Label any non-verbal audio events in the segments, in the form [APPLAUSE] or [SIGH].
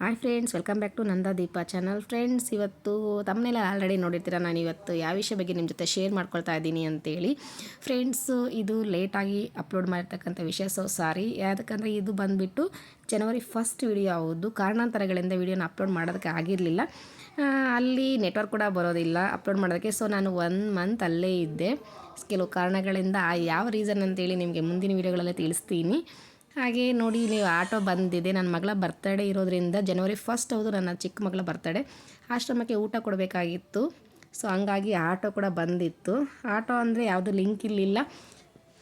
Hi friends, welcome back to Nanda Deepa channel. Friends, ಇವತ್ತು ತಮ್ಮನೆಲ್ಲ already ನೋಡಿರ್ತೀರ? ನಾನು ಇವತ್ತು ಯಾವ ವಿಷಯ ಬಗ್ಗೆ ನಿಮ್ಮ ಜೊತೆ ಶೇರ್ ಮಾಡ್ಕೊಳ್ತಾ ಇದ್ದೀನಿ ಅಂತೇಳಿ. ಫ್ರೆಂಡ್ಸ್, ಇದು ಲೇಟಾಗಿ ಅಪ್ಲೋಡ್ ಮಾಡಿರ್ತಕ್ಕಂಥ ವಿಷಯ ಸೊ ಸಾರಿ ಯಾಕಂದರೆ ಇದು ಬಂದುಬಿಟ್ಟು ಜನವರಿ ಫಸ್ಟ್ ವಿಡಿಯೋ ಹೌದು. ಕಾರಣಾಂತರಗಳಿಂದ ವಿಡಿಯೋನ ಅಪ್ಲೋಡ್ ಮಾಡೋದಕ್ಕೆ ಆಗಿರಲಿಲ್ಲ. ಅಲ್ಲಿ ನೆಟ್ವರ್ಕ್ ಕೂಡ ಬರೋದಿಲ್ಲ ಅಪ್ಲೋಡ್ ಮಾಡೋದಕ್ಕೆ. ಸೊ ನಾನು ಒನ್ ಮಂತ್ ಅಲ್ಲೇ ಇದ್ದೆ. ಕೆಲವು ಕಾರಣಗಳಿಂದ ಆ ಯಾವ ರೀಸನ್ ಅಂತೇಳಿ ನಿಮಗೆ ಮುಂದಿನ ವೀಡಿಯೋಗಳಲ್ಲೇ ತಿಳಿಸ್ತೀನಿ. ಹಾಗೆ ನೋಡಿ, ಇಲ್ಲಿ ಆಟೋ ಬಂದಿದೆ. ನನ್ನ ಮಗಳ ಬರ್ತಡೇ ಇರೋದ್ರಿಂದ ಜನವರಿ ಫಸ್ಟ್ ಹೌದು, ನನ್ನ ಚಿಕ್ಕ ಮಗಳ ಬರ್ತಡೇ ಆಶ್ರಮಕ್ಕೆ ಊಟ ಕೊಡಬೇಕಾಗಿತ್ತು. ಸೊ ಹಂಗಾಗಿ ಆಟೋ ಕೂಡ ಬಂದಿತ್ತು. ಆಟೋ ಅಂದರೆ ಯಾವುದು ಲಿಂಕ್ ಇರಲಿಲ್ಲ.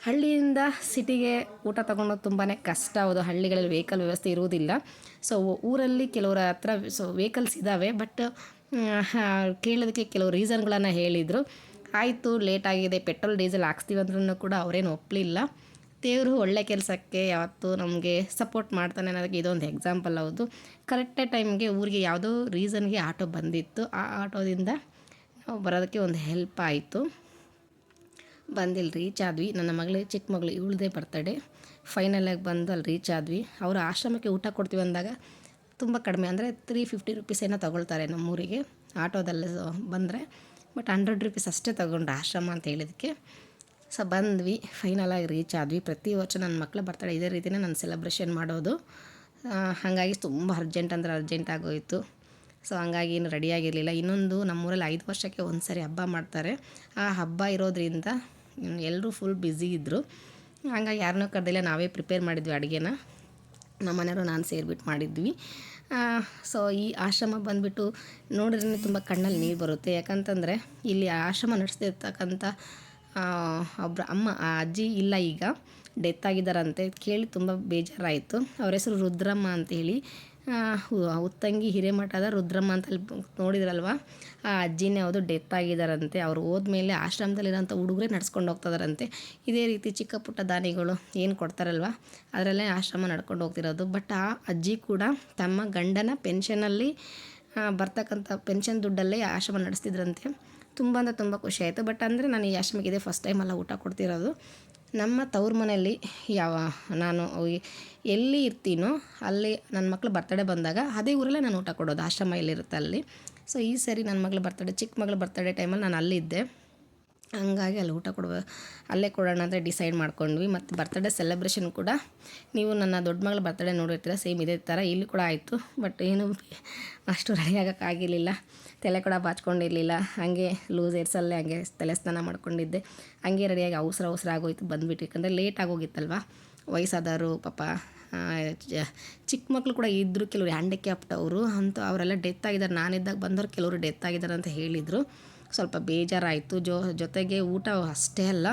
ಹಳ್ಳಿಯಿಂದ ಸಿಟಿಗೆ ಊಟ ತೊಗೊಂಡೋಗಿ ತುಂಬಾ ಕಷ್ಟ. ಹೌದು, ಹಳ್ಳಿಗಳಲ್ಲಿ ವೆಹಿಕಲ್ ವ್ಯವಸ್ಥೆ ಇರುವುದಿಲ್ಲ. ಸೊ ಊರಲ್ಲಿ ಕೆಲವರ ಹತ್ರ ಸೊ ವೆಹಿಕಲ್ಸ್ ಇದ್ದಾವೆ ಬಟ್ ಕೇಳೋದಕ್ಕೆ ಕೆಲವು ರೀಸನ್ಗಳನ್ನು ಹೇಳಿದರು. ಆಯಿತು ಆಗಿದೆ. ಪೆಟ್ರೋಲ್ ಡೀಸೆಲ್ ಹಾಕ್ಸ್ತೀವಿ ಅಂದ್ರೂ ಕೂಡ ಅವರೇನು ಒಪ್ಪಲಿಲ್ಲ ದೇವರು ಒಳ್ಳೆ ಕೆಲಸಕ್ಕೆ ಯಾವತ್ತೂ ನಮಗೆ ಸಪೋರ್ಟ್ ಮಾಡ್ತಾನೆ ಅನ್ನೋದಕ್ಕೆ ಇದೊಂದು ಎಕ್ಸಾಂಪಲ್ ಹೌದು. ಕರೆಕ್ಟೇ ಟೈಮ್ಗೆ ಊರಿಗೆ ಯಾವುದೋ ರೀಸನ್ಗೆ ಆಟೋ ಬಂದಿತ್ತು. ಆ ಆಟೋದಿಂದ ನಾವು ಬರೋದಕ್ಕೆ ಒಂದು ಹೆಲ್ಪ್ ಆಯಿತು. ಬಂದಿಲ್ಲ ರೀಚ್ ಆದ್ವಿ. ನನ್ನ ಮಗಳಿಗೆ ಚಿಕ್ಕ ಮಗಳು ಇವಳದೇ ಬರ್ತಡೇ ಫೈನಲಾಗಿ ಬಂದು ಅಲ್ಲಿ ರೀಚ್ ಆದ್ವಿ. ಅವರು ಆಶ್ರಮಕ್ಕೆ ಊಟ ಕೊಡ್ತೀವಿ ಅಂದಾಗ ತುಂಬ ಕಡಿಮೆ ಅಂದರೆ ತ್ರೀ ಫಿಫ್ಟಿ ರುಪೀಸ್ ಏನೋ ತೊಗೊಳ್ತಾರೆ ನಮ್ಮೂರಿಗೆ. ಆಟೋದಲ್ಲಿ ಬಂದರೆ. ಬಟ್ ಹಂಡ್ರೆಡ್ ರುಪೀಸ್ ಅಷ್ಟೇ ತೊಗೊಂಡ್ರೆ ಆಶ್ರಮ ಅಂತ ಹೇಳಿದಕ್ಕೆ ಸೊ ಬಂದ್ವಿ ಫೈನಲಾಗಿ ರೀಚ್ ಆದ್ವಿ. ಪ್ರತಿ ವರ್ಷ ನನ್ನ ಮಕ್ಕಳು ಬರ್ತಾಳೆ ಇದೇ ರೀತಿಯೇ ನಾನು ಸೆಲೆಬ್ರೇಷನ್ ಮಾಡೋದು. ಹಾಗಾಗಿ ತುಂಬ ಅರ್ಜೆಂಟ್ ಅಂದ್ರೆ ಅರ್ಜೆಂಟ್ ಆಗೋಯಿತು. ಸೊ ಹಂಗಾಗಿ ಏನು ರೆಡಿಯಾಗಿರಲಿಲ್ಲ ಇನ್ನೊಂದು ನಮ್ಮೂರಲ್ಲಿ ಐದು ವರ್ಷಕ್ಕೆ ಒಂದು ಸರಿ ಹಬ್ಬ ಮಾಡ್ತಾರೆ. ಆ ಹಬ್ಬ ಇರೋದ್ರಿಂದ ಎಲ್ಲರೂ ಫುಲ್ ಬ್ಯುಸಿ ಇದ್ದರು ಹಂಗಾಗಿ ಯಾರನ್ನೂ ಕರೆದಿಲ್ಲ, ನಾವೇ ಪ್ರಿಪೇರ್ ಮಾಡಿದ್ವಿ ಅಡುಗೆನ. ನಮ್ಮ ಮನೆಯವರು ನಾನು ಸೇರಿಬಿಟ್ಟು ಮಾಡಿದ್ವಿ. ಸೊ ಈ ಆಶ್ರಮ ಬಂದುಬಿಟ್ಟು ನೋಡಿದ್ರೆ ತುಂಬ ಕಣ್ಣಲ್ಲಿ ನೀರು ಬರುತ್ತೆ. ಯಾಕಂತಂದರೆ, ಇಲ್ಲಿ ಆಶ್ರಮ ನಡೆಸ್ತಿರ್ತಕ್ಕಂಥ ಒಬ್ಬರ ಅಮ್ಮ, ಆ ಅಜ್ಜಿ ಇಲ್ಲ ಈಗ. ಡೆತ್ ಆಗಿದ್ದಾರಂತೆ ಕೇಳಿ ತುಂಬ ಬೇಜಾರಾಯಿತು. ಅವ್ರ ಹೆಸರು ರುದ್ರಮ್ಮ ಅಂತ ಹೇಳಿ. ಉತ್ತಂಗಿ ಹಿರೇಮಠದ ರುದ್ರಮ್ಮ ಅಂತ ನೋಡಿದ್ರಲ್ವ? ಆ ಅಜ್ಜಿನೇ ಯಾವುದು ಡೆತ್ ಆಗಿದ್ದಾರಂತೆ. ಅವ್ರು ಹೋದ್ಮೇಲೆ ಆಶ್ರಮದಲ್ಲಿರೋಂಥ ಹುಡುಗರೇ ನಡ್ಸ್ಕೊಂಡು ಹೋಗ್ತದಾರಂತೆ ಇದೇ ರೀತಿ ಚಿಕ್ಕ ಪುಟ್ಟ ದಾನಿಗಳು ಏನು ಕೊಡ್ತಾರಲ್ವ? ಅದರಲ್ಲೇ ಆಶ್ರಮ ನಡ್ಕೊಂಡು ಹೋಗ್ತಿರೋದು. ಬಟ್ ಆ ಅಜ್ಜಿ ಕೂಡ ತಮ್ಮ ಗಂಡನ ಪೆನ್ಷನಲ್ಲಿ ಬರ್ತಕ್ಕಂಥ ಪೆನ್ಷನ್ ದುಡ್ಡಲ್ಲೇ ಆಶ್ರಮ ನಡೆಸ್ತಿದ್ರಂತೆ. ತುಂಬ ಅಂದರೆ ತುಂಬ ಖುಷಿ ಆಯಿತು. ಬಟ್ ಅಂದರೆ ನಾನು ಈ ಫಸ್ಟ್ ಟೈಮ್ ಅಲ್ಲ ಊಟ ಕೊಡ್ತಿರೋದು. ನಮ್ಮ ತವ್ರ ಮನೆಯಲ್ಲಿ ಯಾವ ನಾನು ಎಲ್ಲಿ ಇರ್ತೀನೋ ಅಲ್ಲಿ ನನ್ನ ಮಕ್ಳು ಬರ್ತಡೇ ಬಂದಾಗ ಅದೇ ಊರಲ್ಲೇ ನಾನು ಊಟ ಕೊಡೋದು. ಆಶ್ರಮ ಎಲ್ಲಿರುತ್ತೆ ಅಲ್ಲಿ. ಸೊ ಈ ಸರಿ ನನ್ನ ಮಗಳ ಬರ್ತಡೇ ಚಿಕ್ಕ ಮಗಳ ಬರ್ತಡೇ ಟೈಮಲ್ಲಿ ನಾನು ಅಲ್ಲಿದ್ದೆ ಹಂಗಾಗಿ ಅಲ್ಲಿ ಊಟ ಕೊಡುವ, ಅಲ್ಲೇ ಕೊಡೋಣ ಅಂತ ಡಿಸೈಡ್ ಮಾಡ್ಕೊಂಡ್ವಿ. ಮತ್ತು ಬರ್ತಡೇ ಸೆಲೆಬ್ರೇಷನ್ ಕೂಡ ನೀವು ನನ್ನ ದೊಡ್ಡ ಮಗಳ ಬರ್ತಡೇ ನೋಡಿರ್ತೀರ ಸೇಮ್ ಇದೇ ಥರ ಇಲ್ಲಿ ಕೂಡ ಆಯಿತು. ಬಟ್ ಏನು, ಅಷ್ಟು ರೆಡಿ ಆಗೋಕ್ಕಾಗಿರಲಿಲ್ಲ ತಲೆ ಕೂಡ ಬಾಚ್ಕೊಂಡಿರಲಿಲ್ಲ. ಹಾಗೆ ಲೂಸ್ ಏರ್ಸಲ್ಲೇ ಹಂಗೆ ತಲೆ ಸ್ನಾನ ಮಾಡ್ಕೊಂಡಿದ್ದೆ. ಹಂಗೆ ರೆಡಿಯಾಗಿ ಅವಸರ ಅವಸರ ಆಗೋಯ್ತು, ಬಂದುಬಿಟ್ಟು. ಯಾಕಂದರೆ ಲೇಟ್ ಆಗೋಗಿತ್ತಲ್ವ? ವಯಸ್ಸಾದವರು, ಪಾಪ ಚಿಕ್ಕ ಮಕ್ಕಳು ಕೂಡ ಇದ್ದರು ಕೆಲವರು ಹ್ಯಾಂಡಿಕ್ಯಾಪ್ಟ್ ಅವರು, ಅಂತ ಅವರೆಲ್ಲ ಡೆತ್ ಆಗಿದ್ದಾರೆ. ನಾನಿದ್ದಾಗ ಬಂದವರು ಕೆಲವರು ಡೆತ್ ಆಗಿದ್ದಾರೆ ಅಂತ ಹೇಳಿದರು. ಸ್ವಲ್ಪ ಬೇಜಾರಾಯಿತು. ಜೊ, ಜೊತೆಗೆ ಊಟ ಅಷ್ಟೇ ಅಲ್ಲ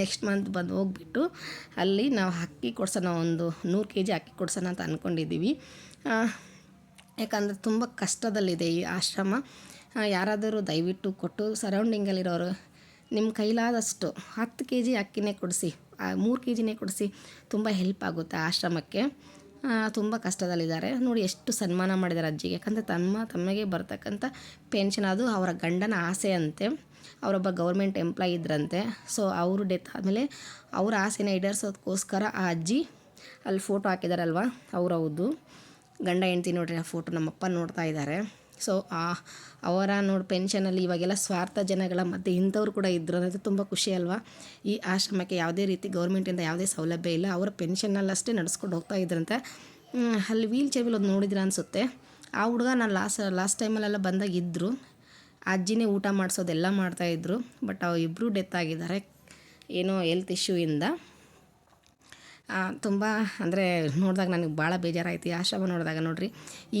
ನೆಕ್ಸ್ಟ್ ಮಂತ್ ಬಂದು ಹೋಗ್ಬಿಟ್ಟು ಅಲ್ಲಿ ನಾವು ಅಕ್ಕಿ ಕೊಡ್ಸೋಣ, ಒಂದು ನೂರು ಕೆ ಜಿ ಅಕ್ಕಿ ಕೊಡ್ಸೋಣ ಅಂತ ಅಂದ್ಕೊಂಡಿದ್ದೀವಿ ಯಾಕಂದರೆ ತುಂಬ ಕಷ್ಟದಲ್ಲಿದೆ ಈ ಆಶ್ರಮ. ಯಾರಾದರೂ ದಯವಿಟ್ಟು ಕೊಟ್ಟು ಸರೌಂಡಿಂಗಲ್ಲಿರೋರು ನಿಮ್ಮ ಕೈಲಾದಷ್ಟು ಹತ್ತು ಕೆ ಜಿ ಅಕ್ಕಿನೇ ಕೊಡಿಸಿ ಮೂರು ಕೆ ಜಿನೇ ಕೊಡಿಸಿ, ತುಂಬ ಹೆಲ್ಪ್ ಆಗುತ್ತೆ ಆಶ್ರಮಕ್ಕೆ. ತುಂಬ ಕಷ್ಟದಲ್ಲಿದ್ದಾರೆ. ನೋಡಿ ಎಷ್ಟು ಸನ್ಮಾನ ಮಾಡಿದ್ದಾರೆ ಅಜ್ಜಿಗೆ. ಯಾಕಂದರೆ ತಮ್ಮ ತಮ್ಮಗೆ ಬರ್ತಕ್ಕಂಥ ಪೆನ್ಷನ್ ಅದು ಅವರ ಗಂಡನ ಆಸೆ ಅಂತೆ ಅವರೊಬ್ಬ ಗೌರ್ಮೆಂಟ್ ಎಂಪ್ಲಾಯ್ ಇದ್ರಂತೆ. ಸೊ ಅವರು ಡೆತ್ ಆದಮೇಲೆ ಅವ್ರ ಆಸೆನ ಈಡೇರಿಸೋದಕ್ಕೋಸ್ಕರ ಆ ಅಜ್ಜಿ ಅಲ್ಲಿ ಫೋಟೋ ಹಾಕಿದಾರಲ್ವ? ಅವ್ರವ್ದು. ಗಂಡ ಹೆಂಡ್ತಿ ನೋಡ್ರಿ, ಆ ಫೋಟೋ ನಮ್ಮಪ್ಪ ನೋಡ್ತಾ ಇದ್ದಾರೆ. ಸೊ ಅವರ ನೋಡಿ ಪೆನ್ಷನಲ್ಲಿ ಇವಾಗೆಲ್ಲ ಸ್ವಾರ್ಥ ಜನಗಳ ಮಧ್ಯೆ ಇಂಥವ್ರು ಕೂಡ ಇದ್ದರು ಅನ್ನೋದು ತುಂಬ ಖುಷಿ ಅಲ್ವಾ? ಈ ಆಶ್ರಮಕ್ಕೆ ಯಾವುದೇ ರೀತಿ ಗೌರ್ಮೆಂಟಿಂದ ಯಾವುದೇ ಸೌಲಭ್ಯ ಇಲ್ಲ, ಅವರ ಪೆನ್ಷನ್ನಲ್ಲಷ್ಟೇ ನಡೆಸ್ಕೊಂಡು ಹೋಗ್ತಾ ಇದ್ರಂತೆ. ಅಲ್ಲಿ ವೀಲ್ ಚೇಬಲ್ ಒಂದು ನೋಡಿದ್ರೆ ಅನಿಸುತ್ತೆ. ಆ ಹುಡುಗ ನಾನು ಲಾಸ್ಟ್ ಲಾಸ್ಟ್ ಟೈಮಲ್ಲೆಲ್ಲ ಬಂದಾಗ ಇದ್ದರು ಅಜ್ಜಿನೇ ಊಟ ಮಾಡಿಸೋದೆಲ್ಲ ಮಾಡ್ತಾಯಿದ್ರು ಬಟ್ ಇಬ್ಬರು ಡೆತ್ ಆಗಿದ್ದಾರೆ. ಏನೋ ಹೆಲ್ತ್ ಇಶ್ಯೂಯಿಂದ ತುಂಬ ಅಂದರೆ ನೋಡಿದಾಗ ನನಗೆ ಭಾಳ ಬೇಜಾರಾಯಿತು ಆಶ್ರಮ ನೋಡಿದಾಗ ನೋಡಿರಿ.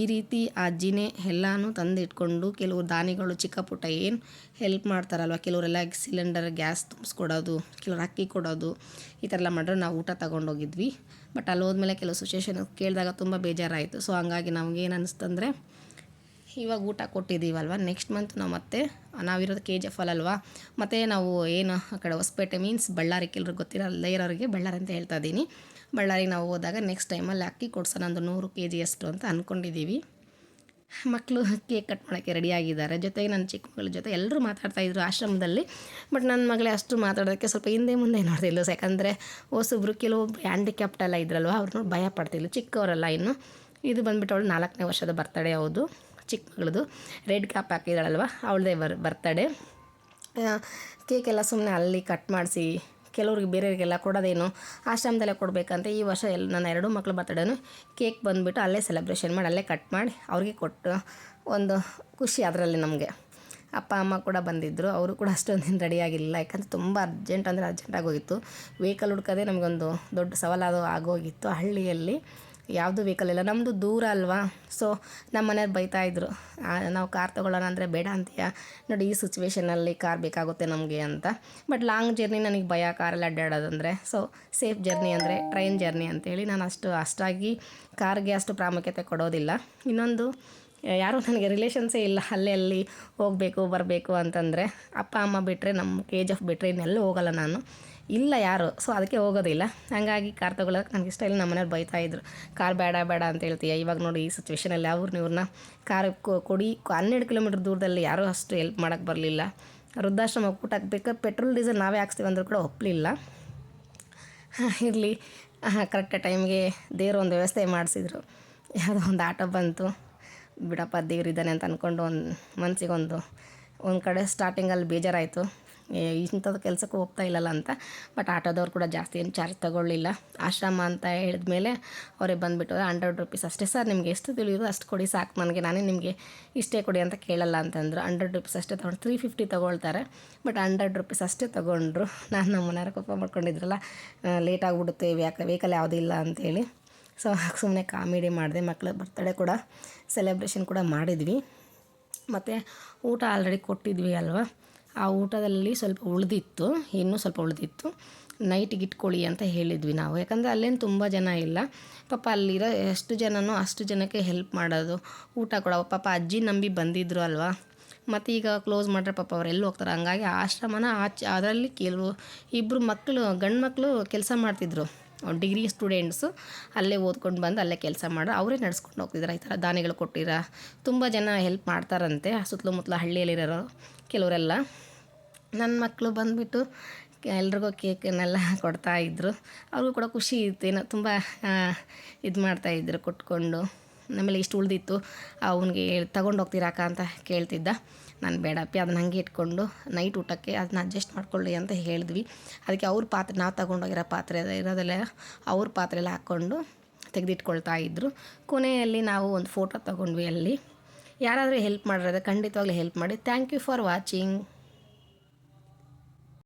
ಈ ರೀತಿ ಅಜ್ಜಿನೇ ಎಲ್ಲನೂ ತಂದಿಟ್ಕೊಂಡು ಕೆಲವು ದಾನಿಗಳು ಚಿಕ್ಕ ಪುಟ್ಟ ಏನು ಹೆಲ್ಪ್ ಮಾಡ್ತಾರಲ್ವ? ಕೆಲವರೆಲ್ಲ ಸಿಲಿಂಡರ್ ಗ್ಯಾಸ್ ತುಂಬಿಸ್ಕೊಡೋದು, ಕೆಲವ್ರು ಅಕ್ಕಿ ಕೊಡೋದು, ಈ ಥರ ಎಲ್ಲ ಮಾಡಿದ್ರೆ ನಾವು ಊಟ ತೊಗೊಂಡೋಗಿದ್ವಿ. ಬಟ್ ಅಲ್ಲಿ ಹೋದ್ಮೇಲೆ ಕೆಲವು ಸಿಚುವೇಶನ್ ಕೇಳಿದಾಗ ತುಂಬ ಬೇಜಾರಾಯಿತು. ಸೊ ಹಂಗಾಗಿ ನಮಗೇನು ಅನಿಸ್ತಂದರೆ ಇವಾಗ ಊಟ ಕೊಟ್ಟಿದ್ದೀವಲ್ವ? ನೆಕ್ಸ್ಟ್ ಮಂತ್ ನಾವು ಮತ್ತೆ ನಾವಿರೋದು ಕೆ ಜಿ ಎಫ್ ಅಲ್ಲಲ್ವಾ ಮತ್ತು ನಾವು ಏನು ಆ ಕಡೆ ಹೊಸಪೇಟೆ ಮೀನ್ಸ್ ಬಳ್ಳಾರಿ ಎಲ್ಲರಿಗೂ ಗೊತ್ತಿರಲ್ಲ ಇರೋರಿಗೆ ಬಳ್ಳಾರಿ ಅಂತ ಹೇಳ್ತಾ ಇದ್ದೀನಿ. ಬಳ್ಳಾರಿಗೆ ನಾವು ಹೋದಾಗ ನೆಕ್ಸ್ಟ್ ಟೈಮಲ್ಲಿ ಅಕ್ಕಿ ಕೊಡ್ಸೋಣ, ಒಂದು ನೂರು ಕೆ ಜಿ ಅಷ್ಟು ಅಂತ ಅಂದ್ಕೊಂಡಿದ್ದೀವಿ ಮಕ್ಕಳು ಕೇಕ್ ಕಟ್ ಮಾಡೋಕ್ಕೆ ರೆಡಿಯಾಗಿದ್ದಾರೆ ಜೊತೆಗೆ ನನ್ನ ಚಿಕ್ಕ ಮಗಳ ಜೊತೆ ಎಲ್ಲರೂ ಮಾತಾಡ್ತಾಯಿದ್ರು ಆಶ್ರಮದಲ್ಲಿ. ಬಟ್ ನನ್ನ ಮಗಳೇ ಅಷ್ಟು ಮಾತಾಡೋದಕ್ಕೆ ಸ್ವಲ್ಪ ಹಿಂದೆ ಮುಂದೆ ನೋಡ್ತಿಲ್ಲ ಯಾಕಂದರೆ ಹೊಸಬ್ರು ಕೆಲವೊಬ್ರು ಹ್ಯಾಂಡಿಕ್ಯಾಪ್ಟ್ ಎಲ್ಲ ಇದ್ರಲ್ವ ನೋಡಿ ಭಯ ಪಡ್ತಿಲ್ಲ ಚಿಕ್ಕವರಲ್ಲ ಇನ್ನು. ಇದು ಬಂದ್ಬಿಟ್ಟು ಅವಳು ನಾಲ್ಕನೇ ವರ್ಷದ ಬರ್ತಡೇ ಹೌದು. ಚಿಕ್ಕ ಮಗಳದು ರೆಡ್ ಕ್ಯಾಪ್ ಹಾಕಿದಾಳಲ್ವ, ಅವಳದೇ ಬರ್, ಬರ್ತಡೇ. ಕೇಕ್ ಎಲ್ಲ ಸುಮ್ಮನೆ ಅಲ್ಲಿ ಕಟ್ ಮಾಡಿಸಿ, ಕೆಲವ್ರಿಗೆ ಬೇರೆಯವರಿಗೆಲ್ಲ ಕೊಡೋದೇನು, ಆಶ್ರಮದಲ್ಲೇ ಕೊಡಬೇಕಂತ. ಈ ವರ್ಷ ಎಲ್ಲ ನನ್ನ ಎರಡು ಮಕ್ಕಳು ಬರ್ತಡೇನು, ಕೇಕ್ ಬಂದುಬಿಟ್ಟು ಅಲ್ಲೇ ಸೆಲೆಬ್ರೇಷನ್ ಮಾಡಿ, ಅಲ್ಲೇ ಕಟ್ ಮಾಡಿ ಅವ್ರಿಗೆ ಕೊಟ್ಟು, ಒಂದು ಖುಷಿ ಅದರಲ್ಲಿ ನಮಗೆ. ಅಪ್ಪ, ಅಮ್ಮ ಕೂಡ ಬಂದಿದ್ದರು ಅವರು ಕೂಡ ಅಷ್ಟೊಂದಿನ ರೆಡಿಯಾಗಿಲ್ಲ ಯಾಕಂದರೆ ತುಂಬ ಅರ್ಜೆಂಟ್ ಅಂದರೆ ಅರ್ಜೆಂಟ್ ಹೋಗಿತ್ತು. ವೆಹಿಕಲ್ ಹುಡ್ಕೋದೇ ನಮಗೊಂದು ದೊಡ್ಡ ಸವಾಲಾದ ಆಗೋಗಿತ್ತು ಹಳ್ಳಿಯಲ್ಲಿ. ಯಾವುದು ವೆಹಿಕಲ್ ಇಲ್ಲ. ನಮ್ಮದು ದೂರ ಅಲ್ವಾ? ಸೊ ನಮ್ಮ ಮನೆಯವ್ರು ಬೈತಾಯಿದ್ರು ನಾವು ಕಾರ್ ತೊಗೊಳ್ಳೋಣ ಅಂದರೆ ಬೇಡ ಅಂತೀಯ? ನೋಡಿ, ಈ ಸಿಚುವೇಷನಲ್ಲಿ ಕಾರ್ ಬೇಕಾಗುತ್ತೆ ನಮಗೆ ಅಂತ. ಬಟ್ ಲಾಂಗ್ ಜರ್ನಿ ನನಗೆ ಭಯ ಕಾರಲ್ಲಿ ಅಡ್ಡಾಡೋದಂದರೆ. ಸೊ ಸೇಫ್ ಜರ್ನಿ ಅಂದರೆ ಟ್ರೈನ್ ಜರ್ನಿ ಅಂತೇಳಿ ನಾನು ಅಷ್ಟು, ಅಷ್ಟಾಗಿ ಕಾರ್ಗೆ ಅಷ್ಟು ಪ್ರಾಮುಖ್ಯತೆ ಕೊಡೋದಿಲ್ಲ. ಇನ್ನೊಂದು, ಯಾರೂ ನನಗೆ ರಿಲೇಷನ್ಸೇ ಇಲ್ಲ. ಅಲ್ಲೇ, ಅಲ್ಲಿ ಹೋಗಬೇಕು, ಬರಬೇಕು ಅಂತಂದರೆ, ಅಪ್ಪ, ಅಮ್ಮ ಬಿಟ್ಟರೆ ನಮ್ಮ ಕೆ ಜಿ ಎಫ್ ಬಿಟ್ಟರೆ ಇನ್ನೆಲ್ಲೂ ಹೋಗಲ್ಲ ನಾನು. ಇಲ್ಲ ಯಾರು. ಸೊ ಅದಕ್ಕೆ ಹೋಗೋದಿಲ್ಲ. ಹಾಗಾಗಿ ಕಾರ್ ತೊಗೊಳಕ್ಕೆ ನನಗೆ ಇಷ್ಟ ಇಲ್ಲ ನಮ್ಮ ಮನೇಲಿ ಬೈತಾಯಿದ್ರು ಕಾರ್ ಬೇಡ ಬೇಡ ಅಂತ ಹೇಳ್ತೀಯ. ಇವಾಗ ನೋಡಿ ಈ ಸಿಚುವೇಷನಲ್ಲಿ ಅವ್ರು ಇವ್ರನ್ನ ಕಾರ್ ಕೊಡಿ. ಹನ್ನೆರಡು ಕಿಲೋಮೀಟ್ರ್ ದೂರದಲ್ಲಿ ಯಾರೂ ಅಷ್ಟು ಹೆಲ್ಪ್ ಮಾಡೋಕ್ಕೆ ಬರಲಿಲ್ಲ. ವೃದ್ಧಾಶ್ರಮ ಊಟ ಬೇಕು? ಪೆಟ್ರೋಲ್ ಡೀಸೆಲ್ ನಾವೇ ಹಾಕ್ಸ್ತೀವಿ ಅಂದರೂ ಕೂಡ ಒಪ್ಪಲಿಲ್ಲ ಇರಲಿ ಕರೆಕ್ಟ್ ಟೈಮ್ಗೆ ದೇವ್ರ ಒಂದು ವ್ಯವಸ್ಥೆ ಮಾಡಿಸಿದ್ರು. ಯಾವುದೋ ಒಂದು ಆಟೋ ಬಂತು. ಬಿಡಪ್ಪ ದೇವ್ರಿದ್ದಾನೆ ಅಂತ ಅಂದ್ಕೊಂಡು ಒಂದು ಮನಸ್ಸಿಗೊಂದು ಒಂದು ಕಡೆ ಸ್ಟಾರ್ಟಿಂಗಲ್ಲಿ ಬೇಜಾರಾಯಿತು. ಇಂಥದ್ದು ಕೆಲಸಕ್ಕೆ ಹೋಗ್ತಾ ಇಲ್ಲಲ್ಲ ಅಂತ. ಬಟ್ ಆಟೋದವ್ರು ಕೂಡ ಜಾಸ್ತಿ ಏನು ಚಾರ್ಜ್ ತಗೊಳ್ಳಿಲ್ಲ. ಆಶ್ರಮ ಅಂತ ಹೇಳಿದ್ಮೇಲೆ ಅವರೇ ಬಂದುಬಿಟ್ಟು ಹಂಡ್ರೆಡ್ ರುಪೀಸ್ ಅಷ್ಟೇ ಸರ್, ನಿಮಗೆ ಎಷ್ಟು ತಿಳಿಯೋದು ಅಷ್ಟು ಕೊಡಿ ಸಾಕು ನನಗೆ. ನಾನೇ ನಿಮಗೆ ಇಷ್ಟೇ ಕೊಡಿ ಅಂತ ಕೇಳಲ್ಲ ಅಂತಂದರು. ಹಂಡ್ರೆಡ್ ರುಪೀಸ್ ಅಷ್ಟೇ ತೊಗೊಂಡು ತ್ರೀ ಫಿಫ್ಟಿ ತೊಗೊಳ್ತಾರೆ. ಬಟ್ ಹಂಡ್ರೆಡ್ ರುಪೀಸ್ ಅಷ್ಟೇ ತೊಗೊಂಡ್ರು. ನಾನು ನಮ್ಮ ಮನೆಯವ್ರ ಕೋಪ ಮಾಡ್ಕೊಂಡಿದ್ರಲ್ಲ ಲೇಟ್ ಆಗಿಬಿಡುತ್ತೆ ಯಾಕೆ ವೆಹಿಕಲ್ ಯಾವುದೂ ಇಲ್ಲ ಅಂತೇಳಿ. ಸೊ ಸುಮ್ಮನೆ ಕಾಮಿಡಿ ಮಾಡಿದೆ. ಮಕ್ಕಳ ಬರ್ತಡೇ ಕೂಡ ಸೆಲೆಬ್ರೇಷನ್ ಕೂಡ ಮಾಡಿದ್ವಿ. ಮತ್ತು ಊಟ ಆಲ್ರೆಡಿ ಕೊಟ್ಟಿದ್ವಿ ಅಲ್ವಾ? ಆ ಊಟದಲ್ಲಿ ಸ್ವಲ್ಪ ಉಳಿದಿತ್ತು, ಇನ್ನೂ ಸ್ವಲ್ಪ ಉಳಿದಿತ್ತು. ನೈಟಿಗೆ ಇಟ್ಕೊಳ್ಳಿ ಅಂತ ಹೇಳಿದ್ವಿ ನಾವು. ಯಾಕಂದರೆ ಅಲ್ಲೇನು ತುಂಬ ಜನ ಇಲ್ಲ. ಪಾಪ ಅಲ್ಲಿರೋ ಎಷ್ಟು ಜನನೋ ಅಷ್ಟು ಜನಕ್ಕೆ ಹೆಲ್ಪ್ ಮಾಡೋದು, ಊಟ ಕೊಡೋ ಪಾಪ ಅಜ್ಜಿ ನಂಬಿ ಬಂದಿದ್ರು ಅಲ್ವಾ? ಮತ್ತು ಈಗ ಕ್ಲೋಸ್ ಮಾಡ್ರೆ ಪಾಪ ಅವ್ರು ಎಲ್ಲಿ ಹೋಗ್ತಾರೆ? ಹಂಗಾಗಿ ಆಶ್ರಮನ ಆಚೆ, ಅದರಲ್ಲಿ ಕೆಲವು ಇಬ್ಬರು ಮಕ್ಕಳು ಗಂಡು ಮಕ್ಕಳು ಕೆಲಸ ಮಾಡ್ತಿದ್ರು. ಡಿಗ್ರಿ ಸ್ಟೂಡೆಂಟ್ಸು ಅಲ್ಲೇ ಓದ್ಕೊಂಡು ಬಂದು ಅಲ್ಲೇ ಕೆಲಸ ಮಾಡಿ ಅವರೇ ನಡ್ಸ್ಕೊಂಡು ಹೋಗ್ತಿದ್ರು. ಈ ಥರ ದಾನಿಗಳು ಕೊಟ್ಟಿರ. ತುಂಬ ಜನ ಹೆಲ್ಪ್ ಮಾಡ್ತಾರಂತೆ. ಸುತ್ತಲೂ ಹಳ್ಳಿಯಲ್ಲಿರೋರು ಕೆಲವರೆಲ್ಲ. ನನ್ನ ಮಕ್ಕಳು ಬಂದುಬಿಟ್ಟು ಎಲ್ರಿಗೂ ಕೇಕನ್ನೆಲ್ಲ [LAUGHS] ಕೊಡ್ತಾಯಿದ್ರು ಅವ್ರಿಗೂ ಕೂಡ ಖುಷಿ ಇತ್ತು. ಏನೋ ತುಂಬ ಇದು ಮಾಡ್ತಾಯಿದ್ರು ಕೊಟ್ಕೊಂಡು. ಆಮೇಲೆ ಇಷ್ಟು ಉಳಿದಿತ್ತು. ಅವನಿಗೆ ತಗೊಂಡು ಹೋಗ್ತೀರಾಕ ಅಂತ ಕೇಳ್ತಿದ್ದ. ನಾನು ಬೇಡಪ್ಪಿ, ಅದನ್ನ ಹಂಗೆ ಇಟ್ಕೊಂಡು ನೈಟ್ ಊಟಕ್ಕೆ ಅದನ್ನ ಅಡ್ಜಸ್ಟ್ ಮಾಡ್ಕೊಳ್ಳಿ ಅಂತ ಹೇಳಿದ್ವಿ. ಅದಕ್ಕೆ ಅವ್ರ ಪಾತ್ರೆ, ನಾವು ತಗೊಂಡೋಗಿರೋ ಪಾತ್ರೆ ಇರೋದೆಲ್ಲ ಅವ್ರ ಪಾತ್ರೆ ಎಲ್ಲ ಹಾಕ್ಕೊಂಡು ತೆಗೆದಿಟ್ಕೊಳ್ತಾ ಇದ್ದರು ಕೊನೆಯಲ್ಲಿ ನಾವು ಒಂದು ಫೋಟೋ ತಗೊಂಡ್ವಿ ಅಲ್ಲಿ. ಯಾರಾದರೂ ಹೆಲ್ಪ್ ಮಾಡಿರೋದು ಖಂಡಿತವಾಗ್ಲೂ ಹೆಲ್ಪ್ ಮಾಡಿ. Thank you for watching